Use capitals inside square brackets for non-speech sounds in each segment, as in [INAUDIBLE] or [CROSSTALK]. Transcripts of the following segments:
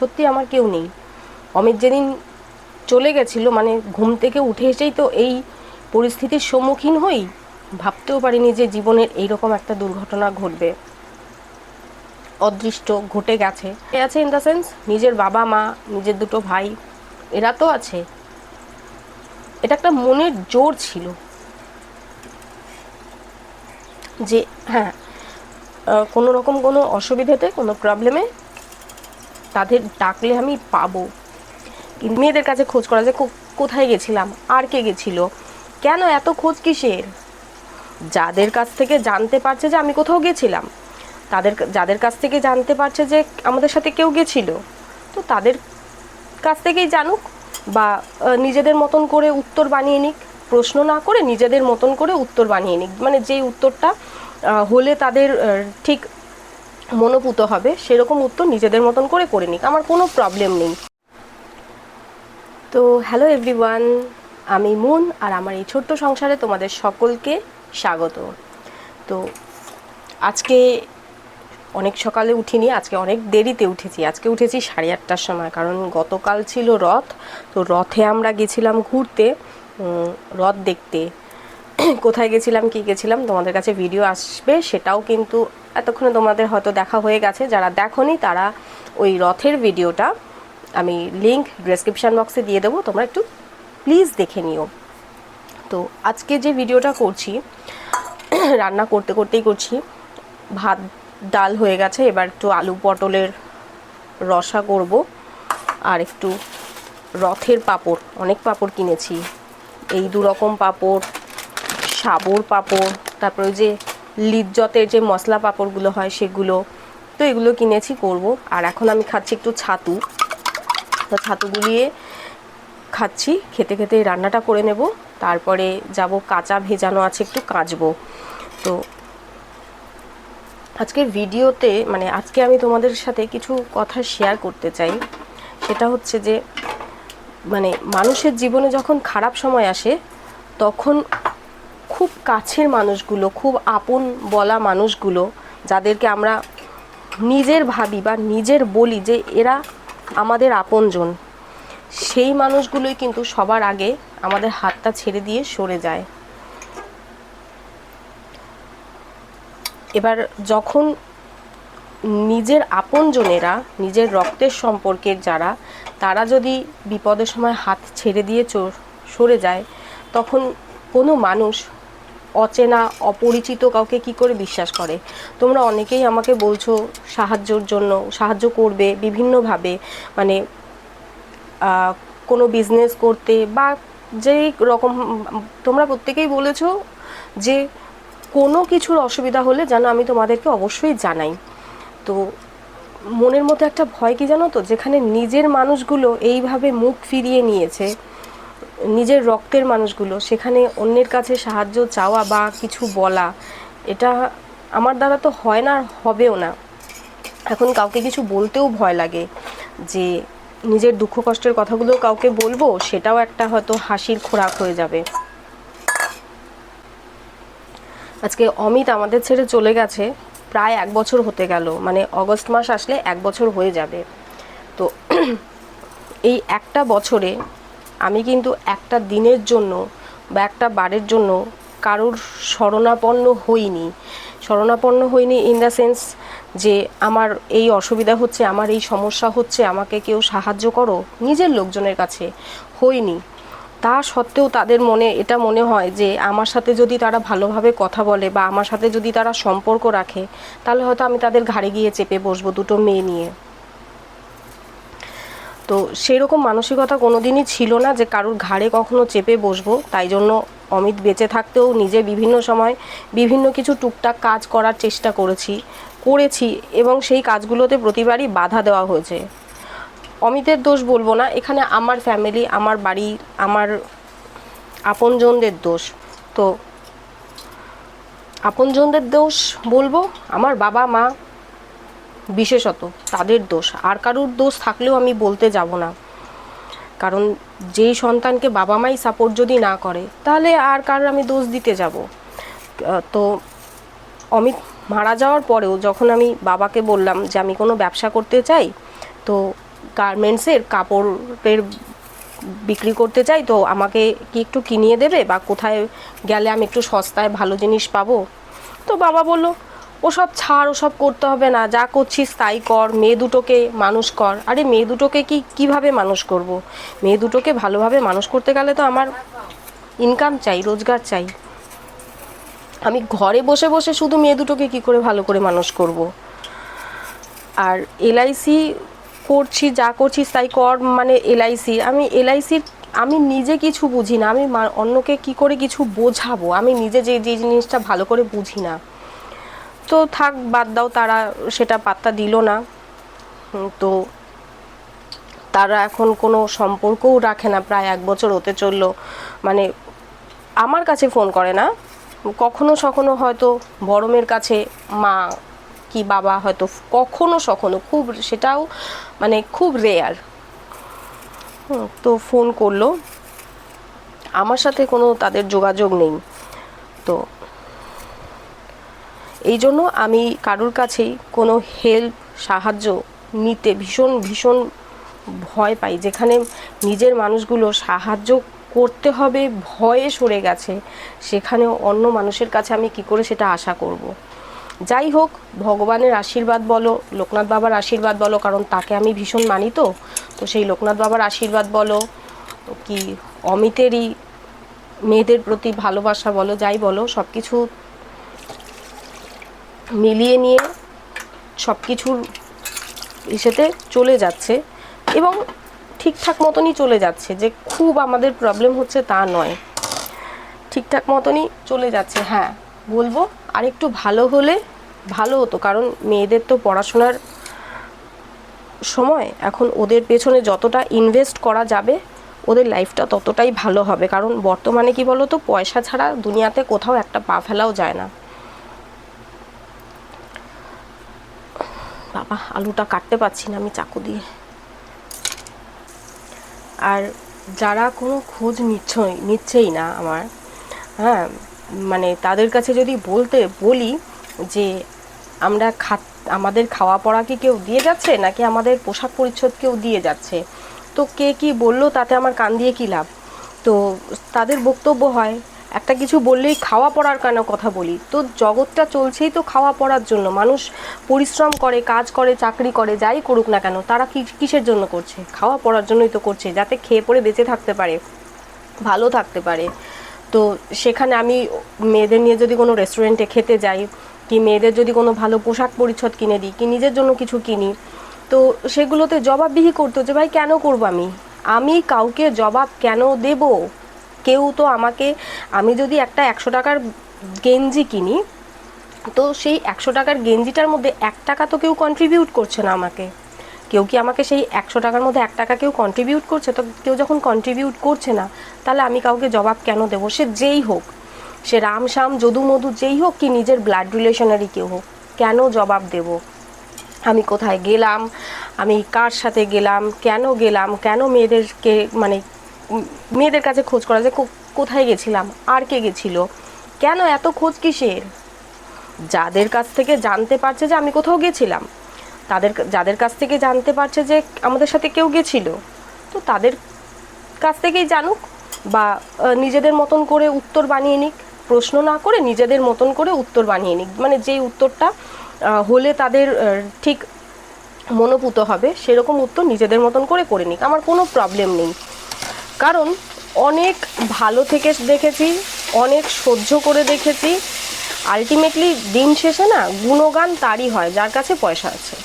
সত্যি আমার কেউ নেই। অমিত যেদিন চলে গেছিল মানে ঘুম থেকে উঠে এসেই তো এই পরিস্থিতির সম্মুখীন হই, ভাবতেও পারিনি যে জীবনের এইরকম একটা দুর্ঘটনা ঘটবে। অদৃষ্ট ঘটে গেছে। এ আছে ইন দ্য সেন্স নিজের বাবা মা, নিজের দুটো ভাই, এরা তো আছে। এটা একটা মনের জোর ছিল। যে হ্যাঁ কোনো রকম কোনো অসুবিধাতে, কোনো প্রবলেমে তাদের ডাকলে আমি পাবো। মেয়েদের কাছে খোঁজ করা যে কোথায় গেছিলাম, আর কে গেছিল, কেন এত খোঁজ কিসের? যাদের কাছ থেকে জানতে পারছে যে আমি কোথাও গেছিলাম, তাদের, যাদের কাছ থেকে জানতে পারছে যে আমাদের সাথে কেউ গেছিল, তো তাদের কাছ থেকেই জানুক বা নিজেদের মতন করে উত্তর বানিয়ে নিক, প্রশ্ন না করে নিজেদের মতন করে উত্তর বানিয়ে নিক। মানে যেই উত্তরটা হলে তাদের ঠিক মনোপুত হবে, সেরকম উত্তর নিজেদের মতন করে করে নিক। আমার কোনো প্রবলেম নেই। তো হ্যালো এভরিওয়ান আমি মুন আর আমার এই ছোট্ট সংসারে তোমাদের সকলকে স্বাগত। তো আজকে অনেক সকালে উঠিনি, আজকে অনেক দেরিতে উঠেছি। আজকে উঠেছি সাড়ে আটটার সময়, কারণ গতকাল ছিল রথ। তো রথে আমরা গেছিলাম ঘুরতে রথ দেখতে। [COUGHS] কোথায় গেছিলাম, কি গেছিলাম, তোমাদের কাছে ভিডিও আসবে, সেটাও কিন্তু এতক্ষণে তোমাদের হয়তো দেখা হয়ে গেছে। যারা দেখোনি, তারা ওই রথের ভিডিওটা আমি লিংক ডেসক্রিপশান বক্সে দিয়ে দেবো, তোমরা একটু প্লিজ দেখে নিও। তো আজকে যে ভিডিওটা করছি, [COUGHS] রান্না করতে করতেই করছি, ভাত, ডাল হয়ে গেছে, এবার একটু আলু পটলের রসা করব, আর একটু রথের পাপড়, অনেক পাপড় কিনেছি। এই দু রকম পাঁপড় সাবর পাঁপড়, তারপরে ওই যে লিজ্জতের যে মশলা পাঁপড়গুলো হয় সেগুলো, তো এগুলো কিনেছি করব। আর এখন আমি খাচ্ছি একটু ছাতু। তো ছাতু গুলিয়ে খাচ্ছি, খেতে খেতে রান্নাটা করে নেব। তারপরে যাব কাঁচা ভেজানো আছে একটু কাচবো। তো আজকের ভিডিওতে মানে আজকে আমি তোমাদের সাথে কিছু কথা শেয়ার করতে চাই। সেটা হচ্ছে যে মানে মানুষের জীবনে যখন খারাপ সময় আসে, তখন খুব কাছের মানুষগুলো, খুব আপন বলা মানুষগুলো, যাদেরকে আমরা নিজের ভাবি বা নিজের বলি যে এরা আমাদের আপনজন, সেই মানুষগুলোই কিন্তু সবার আগে আমাদের হাতটা ছেড়ে দিয়ে সরে যায়। এবার যখন নিজের আপনজনেরা, নিজের রক্তের সম্পর্কের যারা, তারা যদি বিপদের সময় হাত ছেড়ে দিয়ে সরে যায়, তখন কোনো মানুষ অচেনা, অপরিচিত কাউকে কি করে বিশ্বাস করে? তোমরা অনেকেই আমাকে বলছো সাহায্যর জন্য, সাহায্য করবে বিভিন্নভাবে। মানে কোনো বিজনেস করতে বা যেই রকম, তোমরা প্রত্যেকেই বলেছ যে কোনো কিছুর অসুবিধা হলে যেন আমি তোমাদেরকে অবশ্যই জানাই। তো মনের মধ্যে একটা ভয় কি জানো তো? যেখানে নিজের মানুষগুলো এইভাবে মুখ ফিরিয়ে নিয়েছে। নিজের রক্তের মানুষগুলো, সেখানে অন্যের কাছে সাহায্য চাওয়া বা কিছু বলা, এটা আমার দ্বারা তো হয় না হবেও না। এখন কাউকে কিছু বলতেও ভয় লাগে যে নিজের দুঃখ কষ্টের কথাগুলো কাউকে বলব, সেটাও একটা হয়তো হাসির খোরাক হয়ে যাবে। আজকে অমিত আমাদের ছেড়ে চলে গেছে, প্রায় এক বছর হতে গেল মানে অগস্ট মাস আসলে এক বছর হয়ে যাবে। তো এই একটা বছরে আমি কিন্তু একটা দিনের জন্য বা একটা বারের জন্য কারোর শরণাপন্ন হইনি। শরণাপন্ন হইনি ইন দ্য সেন্স যে আমার এই অসুবিধা হচ্ছে, আমার এই সমস্যা হচ্ছে, আমাকে কেউ সাহায্য করো, নিজের লোকজনের কাছে হইনি। তা সত্ত্বেও তাদের মনে, এটা মনে হয় যে আমার সাথে যদি তারা ভালোভাবে কথা বলে বা আমার সাথে যদি তারা সম্পর্ক রাখে, তাহলে হয়তো আমি তাদের ঘাড়ে গিয়ে চেপে বসবো দুটো মেয়ে নিয়ে। তো সেই রকম মানসিকতা কোনোদিনই ছিল না যে কারোর ঘাড়ে কখনো চেপে বসবো। তাই জন্য অমিত বেঁচে থাকতেও নিজে বিভিন্ন সময় বিভিন্ন কিছু টুকটাক কাজ করার চেষ্টা করেছি করেছি এবং সেই কাজগুলোতে প্রতিবারই বাধা দেওয়া হয়েছে। অমিতের দোষ বলব না, এখানে আমার ফ্যামিলি আমার বাড়ি, আমার আপনজনদের দোষ। তো আপনজনদের দোষ বলব, আমার বাবা, মা বিশেষত তাদের দোষ। আর কারুর দোষ থাকলেও আমি বলতে যাব না। কারণ যেই সন্তানকে বাবা মাই সাপোর্ট যদি না করে, তাহলে আর কার আমি দোষ দিতে যাব। তো অমিত মারা যাওয়ার পরেও যখন আমি বাবাকে বললাম যে আমি কোনো ব্যবসা করতে চাই, তো গার্মেন্টসের কাপড়ের বিক্রি করতে চাই, তো আমাকে কি একটু কিনিয়ে দেবে? বা কোথায় গেলে আমি একটু সস্তায় ভালো জিনিস পাবো? তো বাবা বলল ওসব ছাড়, ওসব করতে হবে না। যা করছিস তাই কর। মেয়ে দুটোকে মানুষ কর। আরে, মেয়ে দুটোকে কি, কীভাবে মানুষ করব। মেয়ে দুটোকে ভালোভাবে মানুষ করতে গেলে তো আমার ইনকাম চাই, রোজগার চাই। আমি ঘরে বসে বসে শুধু মেয়ে দুটোকে কি করে ভালো করে মানুষ করব। আর এলআইসি করছি, যা করছিস তাই কর। মানে এলআইসি আমি এলআইসির আমি নিজে কিছু বুঝি না। আমি অন্যকে কি করে কিছু বোঝাবো? আমি নিজে যে যে জিনিসটা ভালো করে বুঝি না। তো থাক, বাদ দাও, তারা সেটা পাত্তা দিল না। তো তারা এখন কোনো সম্পর্কও রাখে না, প্রায় এক বছর হতে চলল। মানে আমার কাছে ফোন করে না। কখনো সখনো হয়তো বড়মের কাছে মা কি বাবা হয়তো কখনো সখনো, খুব সেটাও মানে খুব রেয়ার তো ফোন করল। আমার সাথে কোনো তাদের যোগাযোগ নেই। তো এই জন্য আমি কারোর কাছেই কোনো হেল্প সাহায্য নিতে ভীষণ ভীষণ ভয় পাই যেখানে নিজের মানুষগুলো সাহায্য করতে হবে, ভয়ে সরে গেছে সেখানে অন্য মানুষের কাছে আমি কি করে সেটা আশা করব। যাই হোক, ভগবানের আশীর্বাদ বলো, লোকনাথ বাবার আশীর্বাদ বলো, কারণ তাকে আমি ভীষণ মানি তো তো সেই লোকনাথ বাবার আশীর্বাদ বলো, কি অমিতেরই মেয়েদের প্রতি ভালোবাসা বলো, যাই বলো সব কিছু মিলিয়ে নিয়ে সব কিছুর ইসেতে চলে যাচ্ছে এবং ঠিকঠাক মতনই চলে যাচ্ছে যে খুব আমাদের প্রবলেম হচ্ছে তা নয়। ঠিকঠাক মতনই চলে যাচ্ছে হ্যাঁ বলব আর একটু ভালো হলে ভালো হতো, কারণ মেয়েদের তো পড়াশোনার সময় এখন ওদের পেছনে যতটা ইনভেস্ট করা যাবে, ওদের লাইফটা ততটাই ভালো হবে। কারণ বর্তমানে কি বলো তো পয়সা ছাড়া দুনিয়াতে কোথাও একটা পা ফেলাও যায় না। বাবা, আলুটা কাটতে পারছি না আমি চাকু দিয়ে। আর যারা কোনো খোঁজ নিচ্ছই, নিচ্ছেই না আমার হ্যাঁ মানে তাদের কাছে যদি বলতে, বলি যে আমরা খা আমাদের খাওয়া পড়া কি কেউ দিয়ে যাচ্ছে, নাকি আমাদের পোশাক পরিচ্ছদ কেউ দিয়ে যাচ্ছে? তো কে কি বলল, তাতে আমার কান দিয়ে কী লাভ? তো তাদের বক্তব্য হয় একটা কিছু বললেই খাওয়া পড়ার কেন কথা বলি? তো জগৎটা চলছেই তো খাওয়া পড়ার জন্য। মানুষ পরিশ্রম করে, কাজ করে, চাকরি করে, যাই করুক না কেন, তারা কি, কিসের জন্য করছে? খাওয়া পড়ার জন্যই তো করছে, যাতে খেয়ে পড়ে বেঁচে থাকতে পারে, ভালো থাকতে পারে। তো সেখানে আমি মেয়েদের নিয়ে যদি কোনো রেস্টুরেন্টে খেতে যাই, কি মেয়েদের যদি কোনো ভালো পোশাক পরিচ্ছদ কিনে দিই, কি নিজের জন্য কিছু কিনি, তো সেগুলোতে জবাবদিহি করতে হচ্ছে ভাই, কেন করব আমি? আমি কাউকে জবাব কেন দেব? কেউ তো আমাকে, আমি যদি একটা একশো টাকার গেঞ্জি কিনি, তো সেই একশো টাকার গেঞ্জিটার মধ্যে এক টাকা তো কেউ কন্ট্রিবিউট করছে না আমাকে। কেউ কি আমাকে সেই একশো টাকার মধ্যে এক টাকা কেউ কন্ট্রিবিউট করছে? তো কেউ যখন কন্ট্রিবিউট করছে না, তাহলে আমি কাউকে জবাব কেন দেবো? সে যেই হোক, সে রাম শ্যাম, যদু মধু যেই হোক কি নিজের ব্লাড রিলেশনারই কেউ হোক, কেন জবাব দেব? আমি কোথায় গেলাম? আমি কার সাথে গেলাম? কেন গেলাম? কেন মেয়েদেরকে মানে মেয়েদের কাছে খোঁজ করা যে কোথায় গেছিলাম, আর কে গেছিল, কেন এত খোঁজ কিসের? যাদের কাছ থেকে জানতে পারছে যে আমি কোথাও গেছিলাম, তাদের যাদের কাছ থেকে জানতে পারছে যে আমাদের সাথে কেউ গেছিল, তো তাদের কাছ থেকেই জানুক বা নিজেদের মতন করে উত্তর বানিয়ে নিক, প্রশ্ন না করে নিজেদের মতন করে উত্তর বানিয়ে নিক। মানে যেই উত্তরটা হলে তাদের ঠিক মনোপুত হবে, সেরকম উত্তর নিজেদের মতন করে করে নিক। আমার কোনো প্রবলেম নেই। কারণ অনেক ভালো থেকে দেখেছি, অনেক সহ্য করে দেখেছি। আলটিমেটলি দিন শেষে না গুণগান তারই হয়, যার কাছে পয়সা আছে।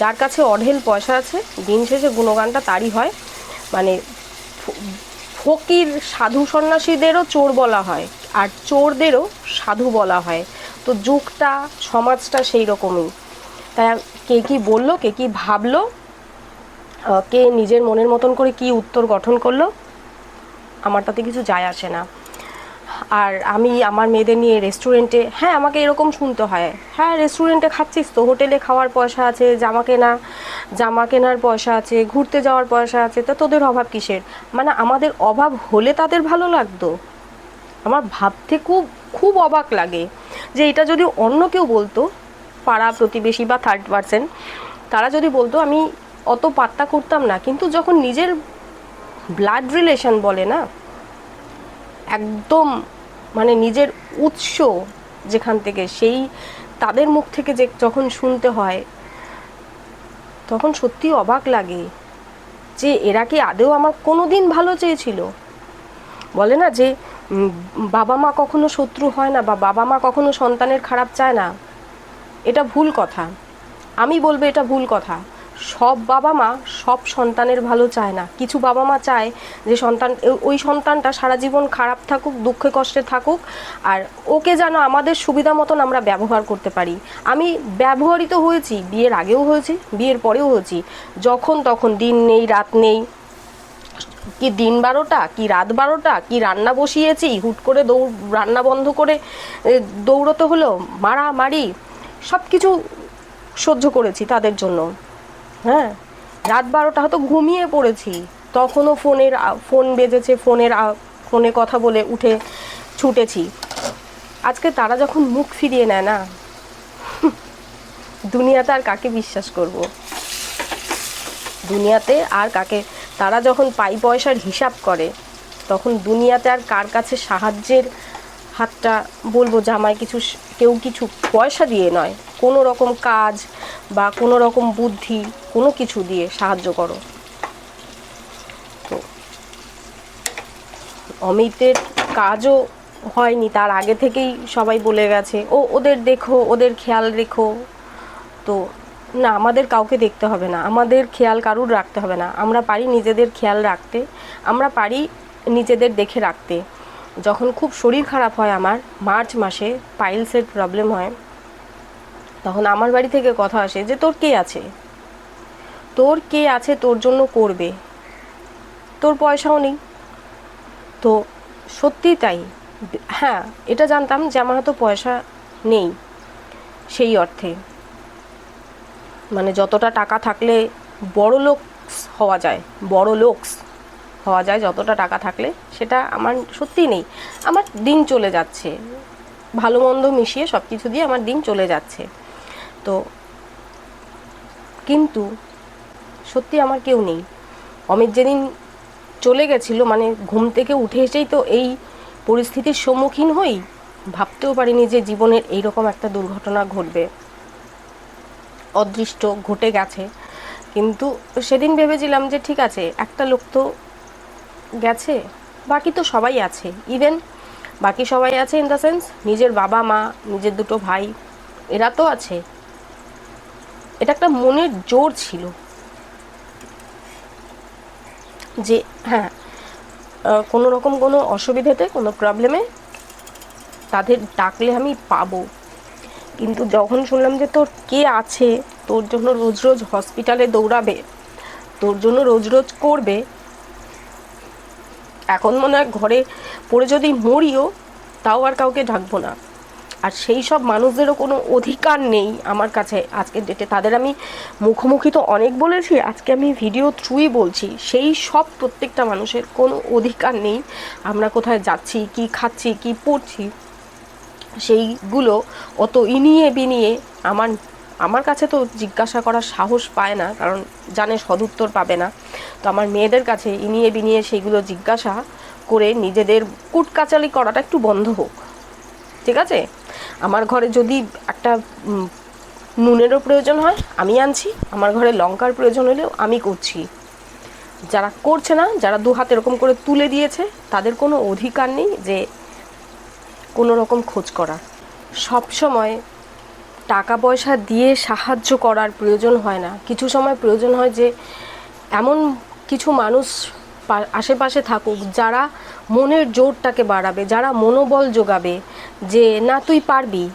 যার কাছে অঢেল পয়সা আছে, দিন শেষে গুণগানটা তারই হয়। মানে ফকির সাধু সন্ন্যাসীদেরও চোর বলা হয়, আর চোরদেরও সাধু বলা হয়। তো যুগটা, সমাজটা সেই রকমই। তাই কে কী বলল, কে কী ভাবলো কে নিজের মনের মতন করে কি উত্তর গঠন করল, আমার তাতে কিছু যায় আসে না। আর আমি আমার মেয়েদের নিয়ে রেস্টুরেন্টে হ্যাঁ আমাকে এরকম শুনতে হয়। হ্যাঁ রেস্টুরেন্টে খাচ্ছিস তো, হোটেলে খাওয়ার পয়সা আছে, জামা কেনা, জামা কেনার পয়সা আছে, ঘুরতে যাওয়ার পয়সা আছে, তা তোদের অভাব কিসের? মানে আমাদের অভাব হলে তাদের ভালো লাগতো। আমার ভাবতে খুব খুব অবাক লাগে যে এটা যদি অন্য কেউ বলতো, পাড়া প্রতিবেশী বা থার্ড পার্সন তারা যদি বলতো, আমি অত পাত্তা করতাম না। কিন্তু যখন নিজের ব্লাড রিলেশন বলে না, একদম মানে নিজের উৎস যেখান থেকে, সেই তাদের মুখ থেকে যে যখন শুনতে হয়, তখন সত্যি অবাক লাগে যে এরা কি আদেও আমার কোনো দিন ভালো চেয়েছিল? বলে না যে বাবা মা কখনো শত্রু হয় না বা বাবা মা কখনো সন্তানের খারাপ চায় না। এটা ভুল কথা। আমি বলব এটা ভুল কথা। সব বাবা মা সব সন্তানের ভালো চায় না। কিছু বাবা মা চায় যে সন্তান, ওই সন্তানটা সারা জীবন খারাপ থাকুক, দুঃখে কষ্টে থাকুক, আর ওকে যেন আমাদের সুবিধা মতন আমরা ব্যবহার করতে পারি। আমি ব্যবহৃত হয়েছি, বিয়ের আগেও হয়েছি, বিয়ের পরেও হয়েছি। যখন তখন দিন নেই, রাত নেই। কি দিন বারোটা, কি রাত বারোটা, কি রান্না বসিয়েছি, হুট করে দৌড়, রান্না বন্ধ করে দৌড়তে হলো, মারামারি সব কিছু সহ্য করেছি তাদের জন্য। হ্যাঁ রাত বারোটা হয়তো ঘুমিয়ে পড়েছি। তখনও ফোনের, ফোন বেজেছে, ফোনের ফোনে কথা বলে উঠে ছুটেছি। আজকে তারা যখন মুখ ফিরিয়ে নেয় না, দুনিয়াতে আর কাকে বিশ্বাস করব? দুনিয়াতে আর কাকে, তারা যখন পাই পয়সার হিসাব করে, তখন দুনিয়াতে আর কার কাছে সাহায্যের হাতটা বলব জামাই কিছু কেউ কিছু পয়সা দিয়ে নয়, কোনো রকম কাজ বা কোনো রকম বুদ্ধি, কোনো কিছু দিয়ে সাহায্য করো। তো অমিতের কাজও হয়নি, তার আগে থেকেই সবাই বলে গেছে, ও, ওদের দেখো, ওদের খেয়াল রেখো। তো না, আমাদের কাউকে দেখতে হবে না, আমাদের খেয়াল কারুর রাখতে হবে না। আমরা পারি নিজেদের খেয়াল রাখতে, আমরা পারি নিজেদের দেখে রাখতে। যখন খুব শরীর খারাপ হয় আমার, মার্চ মাসে পাইলসের প্রবলেম হয়, তখন আমার বাড়ি থেকে কথা আসে যে, তোর কে আছে? তোর কে আছে তোর জন্য করবে? তোর পয়সাও নেই। তো সত্যি তাই। হ্যাঁ এটা জানতাম যে, আমার হয়তো পয়সা নেই সেই অর্থে। মানে যতটা টাকা থাকলে বড় লোকস হওয়া যায়, বড় লোকস। হওয়া যায়, যতটা টাকা থাকলে, সেটা আমার সত্যিই নেই। আমার দিন চলে যাচ্ছে। ভালো মন্দ মিশিয়ে সব কিছু দিয়ে আমার দিন চলে যাচ্ছে। তো কিন্তু সত্যি আমার কেউ নেই। অমিত যেদিন চলে গেছিল মানে ঘুম থেকে উঠে এসেই তো এই পরিস্থিতির সম্মুখীন হই, ভাবতেও পারিনি যে জীবনের এইরকম একটা দুর্ঘটনা ঘটবে। অদৃষ্ট ঘটে গেছে। কিন্তু সেদিন ভেবেছিলাম যে ঠিক আছে, একটা লোক তো গেছে? বাকি তো সবাই আছে। ইভেন বাকি সবাই আছে ইন দ্য সেন্স নিজের বাবা মা, নিজের দুটো ভাই, এরা তো আছে। এটা একটা মনের জোর ছিল। যে হ্যাঁ কোনো রকম কোনো অসুবিধাতে, কোনো প্রবলেমে তাদের ডাকলে আমি পাবো। কিন্তু যখন শুনলাম যে তোর কে আছে, তোর জন্য রোজ রোজ হসপিটালে দৌড়াবে, তোর জন্য রোজ রোজ করবে এখন মনে হয় ঘরে পড়ে যদি মরিও, তাও আর কাউকে ডাকবো না। আর সেই সব মানুষদেরও কোনো অধিকার নেই আমার কাছে আজকের ডেটে তাদের আমি মুখোমুখি তো অনেক বলেছি, আজকে আমি ভিডিও থ্রুই বলছি। সেই সব প্রত্যেকটা মানুষের কোনো অধিকার নেই, আমরা কোথায় যাচ্ছি, কি খাচ্ছি, কি পড়ছি, সেইগুলো অত ইনিয়ে বিনিয়ে আমার আমার কাছে তো জিজ্ঞাসা করার সাহস পায় না, কারণ জানে সদুত্তর পাবে না। তো আমার মেয়েদের কাছে ইনিয়ে বিনিয়ে সেইগুলো জিজ্ঞাসা করে নিজেদের কুটকাচালি করাটা একটু বন্ধ হোক। ঠিক আছে? আমার ঘরে যদি একটা নুনেরও প্রয়োজন হয়, আমি আনছি। আমার ঘরে লঙ্কার প্রয়োজন হলেও আমি করছি। যারা করছে না, যারা দু হাত এরকম করে তুলে দিয়েছে, তাদের কোনো অধিকার নেই যে কোনো রকম খোঁজ করা সব সময় টাকা পয়সা দিয়ে সাহায্য করার প্রয়োজন হয় না। কিছু সময় প্রয়োজন হয় যে এমন কিছু মানুষ আশেপাশে থাকুক, যারা মনের জোরটাকে বাড়াবে, যারা মনোবল যোগাবে, যে না তুই পারবি।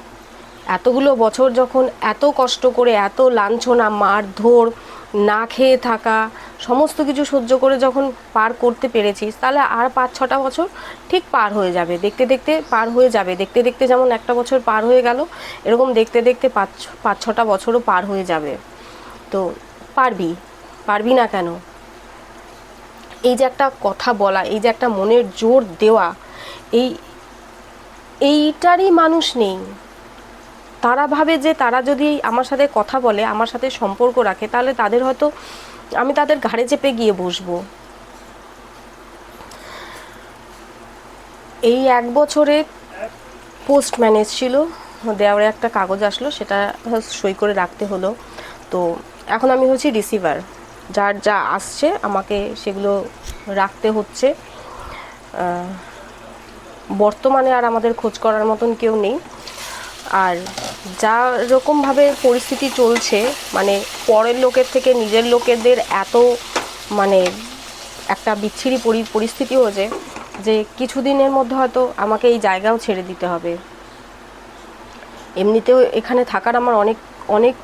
এতগুলো বছর যখন এত কষ্ট করে, এত লাঞ্ছনা, মারধর, না খেয়ে থাকা সমস্ত কিছু সহ্য করে যখন পার করতে পেরেছিস, তাহলে আর পাঁচ, ছটা বছর ঠিক পার হয়ে যাবে। দেখতে দেখতে পার হয়ে যাবে। দেখতে দেখতে যেমন একটা বছর পার হয়ে গেল, এরকম দেখতে দেখতে পাঁচ পাঁচ, ছটা বছরও পার হয়ে যাবে। তো পারবি পারবি না কেন? এই যে একটা কথা বলা, এই যে একটা মনের জোর দেওয়া, এই, এইটারই মানুষ নেই। তারা ভাবে যে তারা যদি আমার সাথে কথা বলে, আমার সাথে সম্পর্ক রাখে, তাহলে তাদের হয়তো আমি তাদের ঘাড়ে চেপে গিয়ে বসবো। এই এক বছরে পোস্ট ম্যানেজ ছিল দেওয়ারে একটা কাগজ আসলো, সেটা সই করে রাখতে হলো। তো এখন আমি হচ্ছি রিসিভার, যার যা আসছে আমাকে সেগুলো রাখতে হচ্ছে। বর্তমানে আর আমাদের খোঁজ করার মতন কেউ নেই। আর যা রকমভাবে পরিস্থিতি চলছে মানে পরের লোকের থেকে নিজের লোকেদের এত মানে একটা বিচ্ছিরি পরি- পরিস্থিতি হয়েছে যে কিছুদিনের মধ্যে হয়তো আমাকে এই জায়গাও ছেড়ে দিতে হবে। এমনিতেও এখানে থাকার আমার অনেক অনেক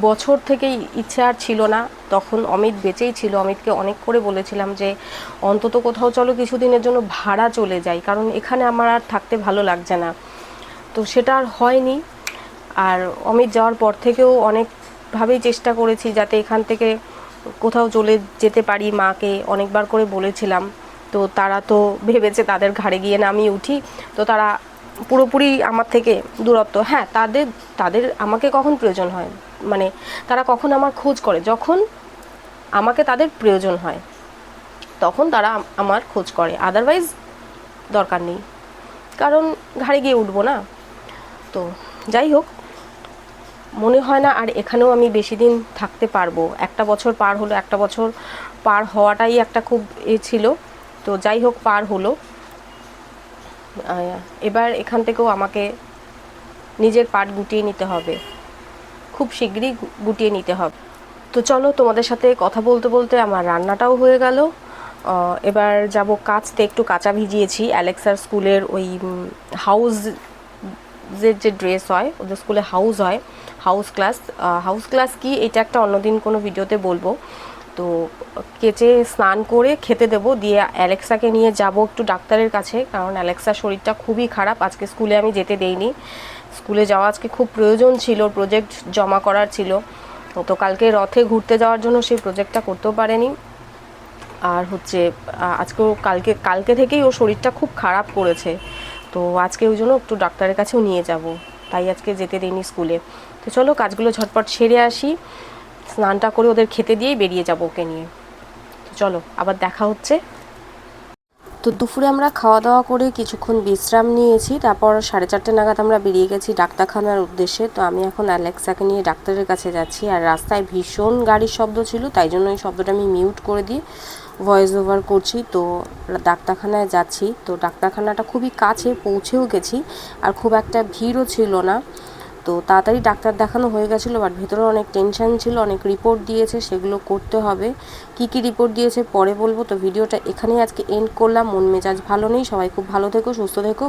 বছর থেকেই ইচ্ছে আর ছিল না। তখন অমিত বেঁচেই ছিল। অমিতকে অনেক করে বলেছিলাম যে, অন্তত কোথাও চলো, কিছুদিনের জন্য ভাড়া চলে যাই। কারণ এখানে আমার আর থাকতে ভালো লাগছে না। তো সেটা আর হয়নি। আর অমিত যাওয়ার পর থেকেও অনেকভাবেই চেষ্টা করেছি যাতে এখান থেকে কোথাও চলে যেতে পারি মাকে। অনেকবার করে বলেছিলাম। তো তারা তো ভেবেছে তাদের ঘাড়ে গিয়ে না আমি উঠি। তো তারা পুরোপুরি আমার থেকে দূরত্ব হ্যাঁ তাদের তাদের আমাকে কখন প্রয়োজন হয়? মানে তারা কখন আমার খোঁজ করে? যখন আমাকে তাদের প্রয়োজন হয়, তখন তারা আমার খোঁজ করে। আদারওয়াইজ দরকার নেই। কারণ ঘাড়ে গিয়ে উঠবো না। তো যাই হোক, মনে হয় না আর এখানেও আমি বেশি দিন থাকতে পারব। একটা বছর পার হলো, একটা বছর পার হওয়াটাই একটা খুব এ ছিল। তো যাই হোক, পার হলো। এবার এখান থেকেও আমাকে নিজের পাট গুটিয়ে নিতে হবে। খুব শীঘ্রই গুটিয়ে নিতে হবে। তো চলো, তোমাদের সাথে কথা বলতে বলতে আমার রান্নাটাও হয়ে গেল। এবার যাব কাচতে। একটু কাঁচা ভিজিয়েছি। অ্যালেক্সার স্কুলের ওই হাউস যে যে ড্রেস হয়, ওদের স্কুলে হাউস হয় হাউস ক্লাস হাউস ক্লাস কি এটা একটা অন্যদিন কোনো ভিডিওতে বলব। তো কেচে স্নান করে খেতে দেবো, দিয়ে অ্যালেক্সাকে নিয়ে যাব একটু ডাক্তারের কাছে, কারণ অ্যালেক্সার শরীরটা খুবই খারাপ, আজকে স্কুলে আমি যেতে দেইনি। স্কুলে যাওয়া আজকে খুব প্রয়োজন ছিল প্রজেক্ট জমা করার ছিল। তো কালকে রথে ঘুরতে যাওয়ার জন্য সেই প্রজেক্টটা করতেও পারেনি। আর হচ্ছে আজকেও কালকে কালকে থেকেই ওর শরীরটা খুব খারাপ করেছে। তো আজকে ওই জন্য একটু ডাক্তারের কাছেও নিয়ে যাব। তাই আজকে যেতে দিইনি স্কুলে। তো চলো কাজগুলো ঝটপট সেরে আসি। স্নানটা করে ওদের খেতে দিয়েই বেরিয়ে যাব ওকে নিয়ে। তো চলো, আবার দেখা হচ্ছে। তো দুপুরে আমরা খাওয়া দাওয়া করে কিছুক্ষণ বিশ্রাম নিয়েছি। তারপর সাড়ে চারটে নাগাদ আমরা বেরিয়ে গেছি ডাক্তারখানার উদ্দেশ্যে। তো আমি এখন অ্যালেক্সাকে নিয়ে ডাক্তারের কাছে যাচ্ছি। আর রাস্তায় ভীষণ গাড়ির শব্দ ছিল, তাই জন্য এই শব্দটা আমি মিউট করে দিয়ে ভয়েস ওভার করছি, তো ডাক্তারখানায় যাচ্ছি। তো ডাক্তারখানাটা খুবই কাছে পৌঁছেও গেছি, আর খুব একটা ভিড়ও ছিল না। তো তাড়াতাড়ি ডাক্তার দেখানো হয়ে গেছিল বাট ভেতরে অনেক টেনশান ছিল, অনেক রিপোর্ট দিয়েছে, সেগুলো করতে হবে। কি কি রিপোর্ট দিয়েছে পরে বলব, তো ভিডিওটা এখানেই আজকে এন্ড করলাম। মন মেজাজ ভালো নেই, সবাই খুব ভালো থেকো, সুস্থ থেকো।